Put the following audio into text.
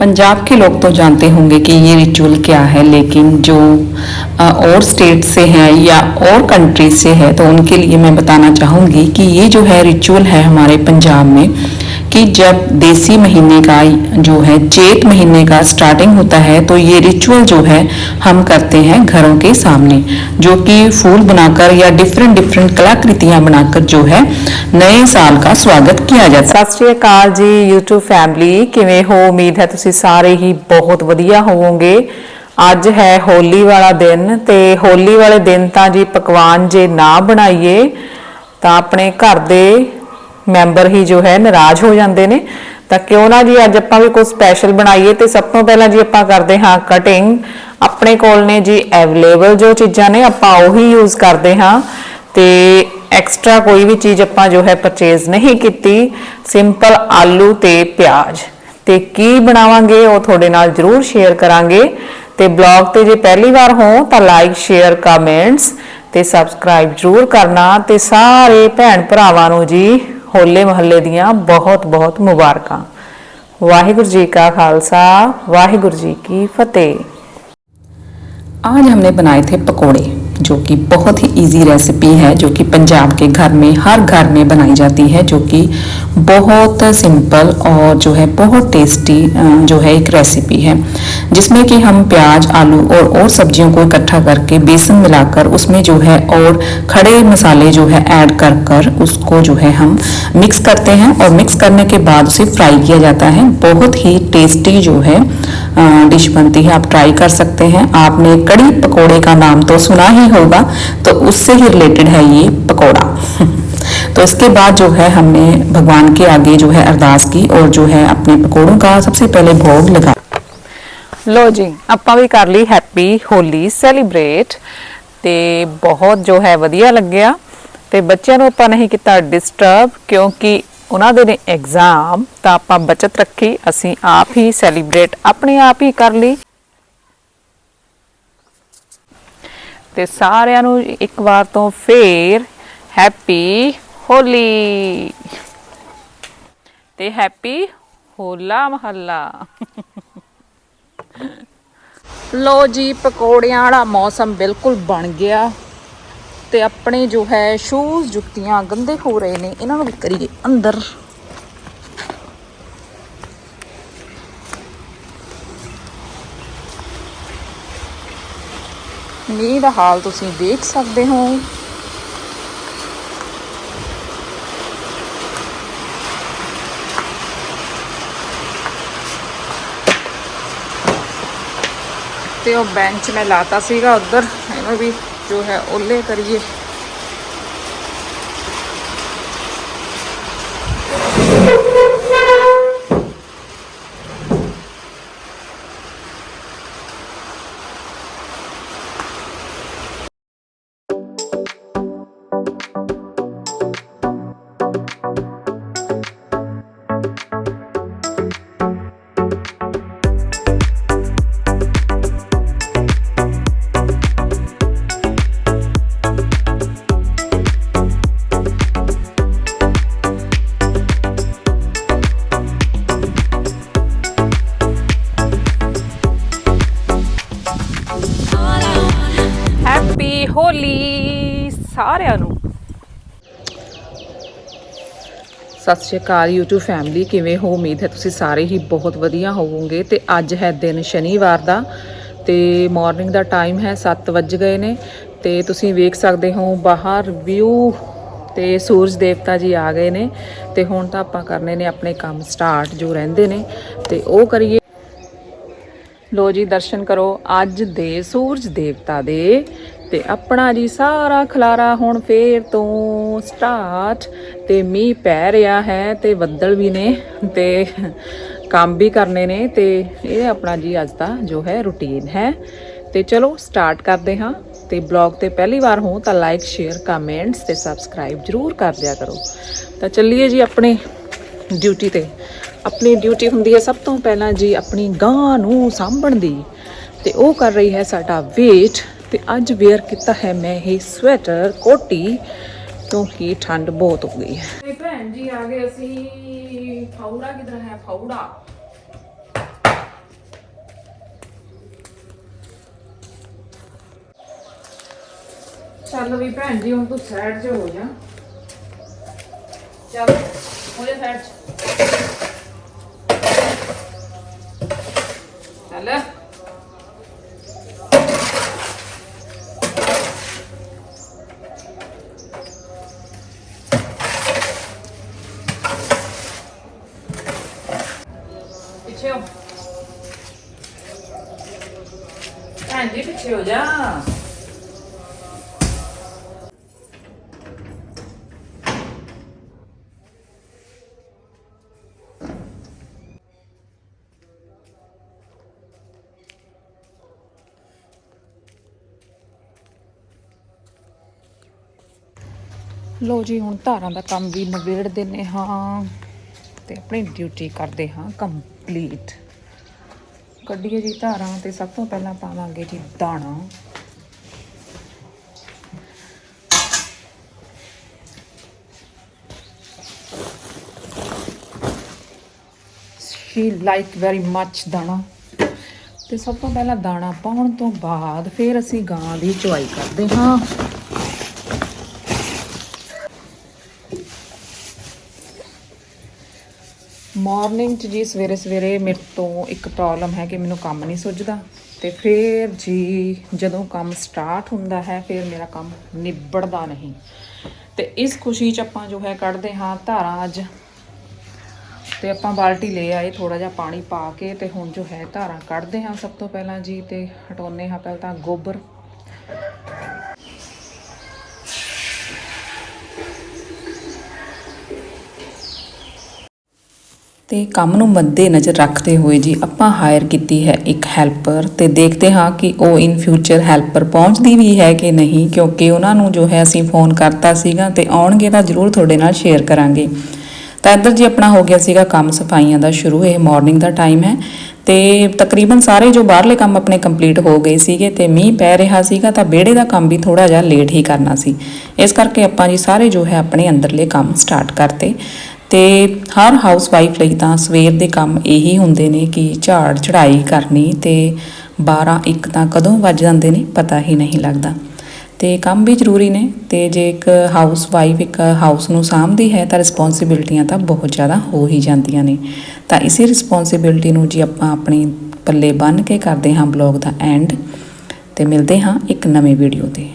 पंजाब के लोग तो जानते होंगे कि ये रिचुअल क्या है, लेकिन जो और स्टेट से हैं या और कंट्री से है तो उनके लिए मैं बताना चाहूँगी कि ये जो है रिचुअल है हमारे पंजाब में कि जब देसी महीने का जो है चेत महीने का स्टार्टिंग होता है तो ये रिचुअल जो है हम करते हैं घरों के सामने जो कि फूल बनाकर या डिफरेंट डिफरेंट कलाकृतियां बनाकर जो है नए साल का स्वागत किया जाता है ਸਤਿ ਸ਼੍ਰੀ ਅਕਾਲ ਜੀ YouTube ਫੈਮਿਲੀ ਕਿਵੇਂ ਹੋ ਉਮੀਦ ਹੈ ਤੁਸੀਂ ਸਾਰੇ ਹੀ ਬਹੁਤ ਵਧੀਆ ਹੋਵੋਗੇ ਅੱਜ ਹੈ ਹੋਲੀ ਵਾਲਾ ਦਿਨ ਤੇ ਹੋਲੀ ਵਾਲੇ ਦਿਨ ਤਾਂ ਜੀ ਪਕਵਾਨ ਜੇ ਨਾ ਬਣਾਈਏ ਤਾਂ ਆਪਣੇ ਘਰ ਦੇ ਮੈਂਬਰ ਹੀ ਜੋ ਹੈ ਨਾਰਾਜ਼ ਹੋ ਜਾਂਦੇ ਨੇ। ਤਾਂ ਕਿਉਂ ਨਾ ਜੀ ਅੱਜ ਆਪਾਂ ਵੀ ਕੁਝ ਸਪੈਸ਼ਲ ਬਣਾਈਏ ਤੇ ਸਭ ਤੋਂ ਪਹਿਲਾਂ ਜੀ ਆਪਾਂ ਕਰਦੇ ਹਾਂ ਕਟਿੰਗ ਆਪਣੇ ਕੋਲ ਨੇ ਜੀ ਅਵੇਲੇਬਲ ਜੋ ਚੀਜ਼ਾਂ ਨੇ ਆਪਾਂ ਉਹੀ ਯੂਜ਼ ਕਰਦੇ ਹਾਂ। ਤੇ ਐਕਸਟਰਾ ਕੋਈ ਵੀ ਚੀਜ਼ ਆਪਾਂ ਜੋ ਹੈ ਪਰਚੇਜ਼ ਨਹੀਂ ਕੀਤੀ। ਸਿੰਪਲ ਆਲੂ ਤੇ ਪਿਆਜ਼। ਤੇ ਕੀ ਬਣਾਵਾਂਗੇ ਉਹ ਤੁਹਾਡੇ ਨਾਲ ਜਰੂਰ ਸ਼ੇਅਰ ਕਰਾਂਗੇ। ਤੇ ਬਲੌਗ ਤੇ ਜੇ ਪਹਿਲੀ ਵਾਰ ਹੋ ਤਾਂ ਲਾਈਕ ਸ਼ੇਅਰ ਕਮੈਂਟਸ ਤੇ ਸਬਸਕ੍ਰਾਈਬ ਜਰੂਰ ਕਰਨਾ। ਤੇ ਸਾਰੇ ਭੈਣ ਭਰਾਵਾਂ ਨੂੰ ਜੀ ਹੋਲੇ ਮਹੱਲੇ ਦੀਆਂ ਬਹੁਤ ਬਹੁਤ ਮੁਬਾਰਕਾਂ ਵਾਹਿਗੁਰੂ ਜੀ ਕਾ ਖਾਲਸਾ ਵਾਹਿਗੁਰੂ ਜੀ ਕੀ ਫਤਿਹ आज हमने बनाए थे पकोड़े जो कि बहुत ही इजी रेसिपी है, जो कि पंजाब के घर में, हर घर में बनाई जाती है, जो कि बहुत सिंपल और जो है बहुत टेस्टी जो है एक रेसिपी है। जिसमें कि हम प्याज, आलू और और सब्जियों को इकट्ठा करके बेसन मिलाकर उसमें जो है और खड़े मसाले जो है ऐड कर कर उसको जो है हम मिक्स करते हैं और मिक्स करने के बाद उसे फ्राई किया जाता है। बहुत ही टेस्टी जो है डिश बनती है आप ट्राई कर सकते हैं आपने कड़ी पकोड़े का नाम तो सुना ही होगा तो उससे ही रिलेटेड है ये पकोड़ा तो इसके बाद जो है हमने भगवान के आगे जो है अरदास की और जो है अपने पकोड़ों का सबसे पहले भोग लगा ਲੋ ਜੀ ਆਪਾਂ ਵੀ ਕਰ ਲਈ ਹੈਪੀ ਹੋਲੀ ਸੈਲੀਬ੍ਰੇਟ ਤੇ ਬਹੁਤ ਜੋ ਹੈ ਵਧੀਆ ਲੱਗਿਆ ਤੇ ਬੱਚਿਆਂ ਨੂੰ ਆਪਾਂ ਨਹੀਂ ਕੀਤਾ ਡਿਸਟਰਬ ਕਿਉਂਕਿ ਉਹਨਾਂ ਦੇ ਨੇ ਐਗਜ਼ਾਮ ਤਾਂ ਆਪਾਂ ਬਚਤ ਰੱਖੀ, ਅਸੀਂ ਆਪ ਹੀ ਸੈਲੀਬ੍ਰੇਟ ਆਪਣੇ ਆਪ ਹੀ ਕਰ ਲਈ। ਤੇ ਸਾਰਿਆਂ ਨੂੰ ਇੱਕ ਵਾਰ ਤੋਂ ਫੇਰ ਹੈਪੀ ਹੋਲੀ। ਤੇ ਹੈਪੀ ਹੋਲਾ ਮਹੱਲਾ। ਲੋ ਜੀ, ਪਕੌੜਿਆਂ ਵਾਲਾ ਮੌਸਮ ਬਿਲਕੁਲ ਬਣ ਗਿਆ। ਤੇ ਆਪਣੇ ਜੋ ਹੈ ਸ਼ੂਜ਼ ਜੁੱਤੀਆਂ ਗੰਦੇ ਹੋ ਰਹੇ ਨੇ, ਇਹਨਾਂ ਨੂੰ ਵੀ ਕਰੀਏ ਅੰਦਰ। ਮੀਂਹ ਦਾ ਹਾਲ ਤੁਸੀਂ ਦੇਖ ਸਕਦੇ ਹੋ। ਤੇ ਉਹ ਬੈਂਚ ਮੈਂ ਲਾਤਾ ਸੀਗਾ ਉਧਰ, ਇਹਨੂੰ ਵੀ ਜੋ ਹੈ ਓਲੇ ਕਰੀਏ। ਸਾਰਿਆਂ ਨੂੰ। ਸਤਿ ਸ਼੍ਰੀ ਅਕਾਲ YouTube ਫੈਮਿਲੀ ਕਿਵੇਂ ਹੋ? ਉਮੀਦ ਹੈ ਤੁਸੀਂ ਸਾਰੇ ਹੀ ਬਹੁਤ ਵਧੀਆ ਹੋਵੋਗੇ। ਤੇ ਅੱਜ ਹੈ ਦਿਨ ਸ਼ਨੀਵਾਰ ਦਾ ਤੇ ਮਾਰਨਿੰਗ ਦਾ ਟਾਈਮ ਹੈ 7 ਵੱਜ ਗਏ ਨੇ। ਤੇ ਤੁਸੀਂ ਵੇਖ ਸਕਦੇ ਹੋ ਬਾਹਰ ਵਿਊ ਤੇ ਸੂਰਜ ਦੇਵਤਾ ਜੀ ਆ ਗਏ ਨੇ। ਤੇ ਹੁਣ ਤਾਂ ਆਪਾਂ ਕਰਨੇ ਨੇ ਆਪਣੇ ਕੰਮ ਸਟਾਰਟ ਜੋ ਰਹਿੰਦੇ ਨੇ। ਤੇ ਉਹ ਕਰੀਏ। ਲੋ ਜੀ, ਦਰਸ਼ਨ ਕਰੋ। ਅੱਜ ਦੇ ਸੂਰਜ ਦੇਵਤਾ ਦੇ ਤੇ ਆਪਣਾ ਜੀ ਸਾਰਾ ਖਲਾਰਾ ਹੁਣ ਫੇਰ ਤੋਂ ਸਟਾਰਟ ਤੇ ਮੀਂਹ ਪੈ ਰਿਹਾ ਹੈ ਤੇ ਬੱਦਲ ਵੀ ਨੇ ਤੇ ਕੰਮ ਵੀ ਕਰਨੇ ਨੇ ਤੇ ਇਹ ਆਪਣਾ ਜੀ ਅੱਜ ਦਾ ਜੋ ਹੈ ਰੁਟੀਨ ਹੈ। ਤੇ ਚਲੋ ਸਟਾਰਟ ਕਰਦੇ ਹਾਂ ਤੇ ਬਲੌਗ ਤੇ ਪਹਿਲੀ ਵਾਰ ਹੋ ਤਾਂ ਲਾਈਕ, ਸ਼ੇਅਰ, ਕਮੈਂਟਸ ਤੇ ਸਬਸਕ੍ਰਾਈਬ ਜਰੂਰ ਕਰ ਦਿਆ ਕਰੋ। ਤਾਂ ਚੱਲੀਏ ਜੀ ਆਪਣੇ ਡਿਊਟੀ ਤੇ। ਆਪਣੀ ਡਿਊਟੀ ਹੁੰਦੀ ਹੈ ਸਭ ਤੋਂ ਪਹਿਲਾਂ ਜੀ ਆਪਣੀ ਗਾਂ ਨੂੰ ਸਾਂਭਣ ਦੀ ਤੇ ਉਹ ਕਰ ਰਹੀ ਹੈ ਸਾਡਾ ਵੇਟ ਤੇ ਅੱਜ ਵੇਅਰ ਕੀਤਾ ਹੈ ਮੈਂ ਇਹ ਸਵੈਟਰ ਕੋਟੀ ਕਿਉਂਕਿ ਠੰਡ ਬਹੁਤ ਹੋ ਗਈ ਹੈ ਭੈਣ ਜੀ ਆ ਗਏ ਅਸੀਂ ਫੌੜਾ ਕਿਧਰ ਹੈ ਫੌੜਾ ਚੱਲ ਵੀ ਭੈਣ ਜੀ ਹੁਣ ਤੂੰ ਸਾਈਡ 'ਚ ਹੋ ਜਾ ਚੱਲ ਹੋ ਜਾ ਸਾਈਡ 'ਚ ਚੱਲ ਭੈਣ ਜੀ ਪਿੱਛੇ ਹੋ ਜਾ ਲੋ ਜੀ, ਹੁਣ ਧਾਰਾਂ ਦਾ ਕੰਮ ਵੀ ਨਿਬੇੜ ਦਿੰਨੇ ਹਾਂ ਤੇ ਆਪਣੀ ਡਿਊਟੀ ਕਰਦੇ ਹਾਂ ਕੰਪਲੀਟ ਕੱਢੀਏ ਜੀ ਧਾਰਾਂ ਤੇ ਸਭ ਤੋਂ ਪਹਿਲਾਂ ਪਾਵਾਂਗੇ ਜੀ ਦਾਣਾ। ਸ਼ੀ ਲਾਈਕ ਵੈਰੀ ਮੱਚ ਦਾਣਾ। ਤੇ ਸਭ ਤੋਂ ਪਹਿਲਾਂ ਦਾਣਾ ਪਾਉਣ ਤੋਂ ਬਾਅਦ ਫਿਰ ਅਸੀਂ ਗਾਂ ਦੀ ਚੁਆਈ ਕਰਦੇ ਹਾਂ। ਮਾਰਨਿੰਗ ਚ ਜੀ ਸਵੇਰੇ ਸਵੇਰੇ ਮੇਰੇ ਤੋਂ ਇੱਕ ਪ੍ਰੋਬਲਮ ਹੈ ਕਿ ਮੈਨੂੰ ਕੰਮ ਨਹੀਂ ਸੁੱਝਦਾ ਤੇ ਫਿਰ ਜੀ ਜਦੋਂ ਕੰਮ ਸਟਾਰਟ ਹੁੰਦਾ ਹੈ, ਫਿਰ ਮੇਰਾ ਕੰਮ ਨਿਬੜਦਾ ਨਹੀਂ। ਤੇ ਇਸ ਖੁਸ਼ੀ ਚ ਆਪਾਂ ਜੋ ਹੈ ਕੱਢਦੇ ਹਾਂ ਧਾਰਾਂ ਅੱਜ। ਤੇ ਆਪਾਂ ਬਾਲਟੀ ਲੈ ਆਏ ਥੋੜਾ ਜਿਹਾ ਪਾਣੀ ਪਾ ਕੇ ਤੇ ਹੁਣ ਜੋ ਹੈ ਧਾਰਾਂ ਕੱਢਦੇ ਹਾਂ ਸਭ ਤੋਂ ਪਹਿਲਾਂ ਜੀ ਤੇ ਹਟਾਉਨੇ ਹਾਂ ਪਹਿਲਾਂ ਤਾਂ ਗੋਬਰ। ਤੇ ਕੰਮ ਨੂੰ ਮੱਦੇ ਨਜ਼ਰ ਰੱਖਦੇ ਹੋਏ ਜੀ ਆਪਾਂ ਹਾਇਰ ਕੀਤੀ ਹੈ ਇੱਕ ਹੈਲਪਰ ਤੇ ਦੇਖਦੇ ਹਾਂ ਕਿ ਉਹ ਇਨ ਫਿਊਚਰ ਹੈਲਪਰ ਪਹੁੰਚਦੀ ਵੀ ਹੈ ਕਿ ਨਹੀਂ, ਕਿਉਂਕਿ ਉਹਨਾਂ ਨੂੰ ਜੋ ਹੈ ਅਸੀਂ ਫੋਨ ਕਰਤਾ ਸੀਗਾ ਤੇ ਆਉਣਗੇ ਤਾਂ ਜ਼ਰੂਰ ਤੁਹਾਡੇ ਨਾਲ ਸ਼ੇਅਰ ਕਰਾਂਗੇ। ਤਾਂ ਇੱਧਰ ਜੀ ਆਪਣਾ ਹੋ ਗਿਆ ਸੀਗਾ ਕੰਮ ਸਫਾਈਆਂ ਦਾ ਸ਼ੁਰੂ, ਇਹ ਮਾਰਨਿੰਗ ਦਾ ਟਾਈਮ ਹੈ ਤੇ ਤਕਰੀਬਨ ਸਾਰੇ ਜੋ ਬਾਹਰਲੇ ਕੰਮ ਆਪਣੇ ਕੰਪਲੀਟ ਹੋ ਗਏ ਸੀਗੇ ਤੇ ਮੀਂਹ ਪੈ ਰਿਹਾ ਸੀਗਾ ਤਾਂ ਵਿਹੜੇ ਦਾ ਕੰਮ ਵੀ ਥੋੜਾ ਜਿਹਾ ਲੇਟ ਹੀ ਕਰਨਾ ਸੀ। ਇਸ ਕਰਕੇ ਆਪਾਂ ਜੀ ਸਾਰੇ ਜੋ ਹੈ ਆਪਣੇ ਅੰਦਰਲੇ ਕੰਮ ਸਟਾਰਟ ਕਰਤੇ। ਤੇ ਹਰ ਹਾਊਸ ਵਾਈਫ ਲਈ ਤਾਂ ਸਵੇਰ ਦੇ ਕੰਮ ਇਹੀ ਹੁੰਦੇ ਨੇ ਕਿ ਝਾੜ ਚੜਾਈ ਕਰਨੀ ਤੇ 12 ਇੱਕ ਤਾਂ ਕਦੋਂ ਵੱਜ ਜਾਂਦੇ ਨੇ ਪਤਾ ਹੀ ਨਹੀਂ ਲੱਗਦਾ। ਤੇ ਕੰਮ ਵੀ ਜ਼ਰੂਰੀ ਨੇ ਤੇ ਜੇ ਇੱਕ ਹਾਊਸ ਵਾਈਫ ਇੱਕ ਹਾਊਸ ਨੂੰ ਸਾਂਭਦੀ ਹੈ ਤਾਂ ਰਿਸਪੌਂਸਿਬਿਲਟੀਆਂ ਤਾਂ ਬਹੁਤ ਜ਼ਿਆਦਾ ਹੋ ਹੀ ਜਾਂਦੀਆਂ ਨੇ। ਤਾਂ ਇਸੇ ਰਿਸਪੌਂਸਿਬਿਲਟੀ ਨੂੰ ਜੀ ਆਪਾਂ ਆਪਣੀ ਪੱਲੇ ਬੰਨ੍ਹ ਕੇ ਕਰਦੇ ਹਾਂ ਬਲੌਗ ਦਾ ਐਂਡ ਤੇ ਮਿਲਦੇ ਹਾਂ ਇੱਕ ਨਵੇਂ ਵੀਡੀਓ ਤੇ।